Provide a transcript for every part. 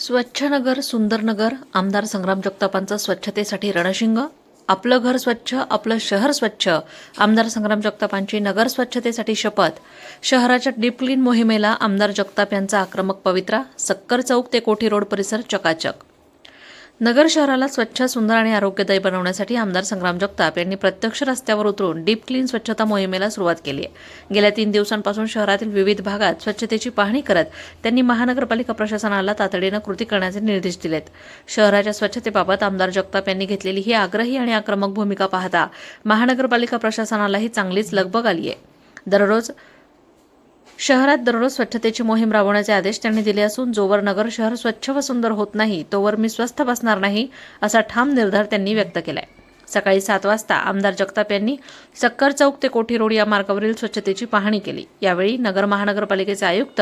स्वच्छ नगर सुंदर नगर आमदार संग्राम जगतापांचं स्वच्छतेसाठी रणशिंग आपलं घर स्वच्छ आपलं शहर स्वच्छ आमदार संग्राम जगतापांची नगर स्वच्छतेसाठी शपथ शहराच्या डीप क्लीन मोहिमेला आमदार जगताप यांचा आक्रमक पवित्रा सक्कर चौक ते कोठी रोड परिसर चकाचक. नगर शहराला स्वच्छ सुंदर आणि आरोग्यदायी बनवण्यासाठी आमदार संग्राम जगताप यांनी प्रत्यक्ष रस्त्यावर उतरून डीप क्लीन स्वच्छता मोहिमेला सुरुवात केली आहे. गेल्या तीन दिवसांपासून शहरातील विविध भागात स्वच्छतेची पाहणी करत त्यांनी महानगरपालिका प्रशासनाला तातडीनं कृती करण्याचे निर्देश दिलेत. शहराच्या स्वच्छतेबाबत आमदार जगताप यांनी घेतलेली ही आग्रही आणि आक्रमक भूमिका पाहता महानगरपालिका प्रशासनालाही चांगलीच लगबग आली आहे. दररोज शहरात दररोज स्वच्छतेची मोहीम राबवण्याचे आदेश त्यांनी दिले असून जोवर नगर शहर स्वच्छ व सुंदर होत नाही तोवर मी स्वस्थ बसणार नाही असा ठाम निर्धार त्यांनी व्यक्त केलाय. सकाळी सात वाजता आमदार जगताप यांनी सक्कर चौक ते कोठी रोड या मार्गावरील स्वच्छतेची पाहणी केली. यावेळी नगर महानगरपालिकेचे आयुक्त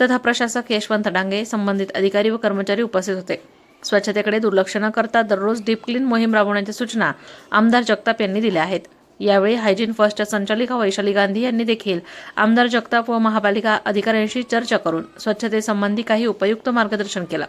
तथा प्रशासक यशवंत डांगे संबंधित अधिकारी व कर्मचारी उपस्थित होते. स्वच्छतेकडे दुर्लक्ष न करता दररोज डीप क्लीन मोहीम राबवण्याच्या सूचना आमदार जगताप यांनी दिल्या आहेत. यावेळी हायजीन फर्स्टच्या संचालिका वैशाली गांधी यांनी देखील आमदार जगताप व महापालिका अधिकाऱ्यांशी चर्चा करून स्वच्छतेसंबंधी काही उपयुक्त मार्गदर्शन केलं.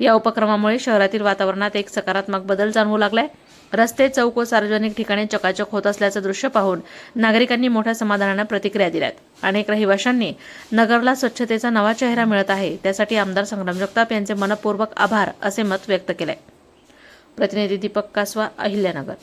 या उपक्रमामुळे शहरातील वातावरणात एक सकारात्मक बदल जाणवू लागलाय. रस्ते चौक व सार्वजनिक ठिकाणी चकाचक होत असल्याचं दृश्य पाहून नागरिकांनी मोठ्या समाधानानं प्रतिक्रिया दिल्यात. अनेक रहिवाशांनी नगरला स्वच्छतेचा नवा चेहरा मिळत आहे. त्यासाठी आमदार संग्राम जगताप यांचे मनपूर्वक आभार असे मत व्यक्त केलंय. प्रतिनिधी दीपक कासवा अहिल्यानगर.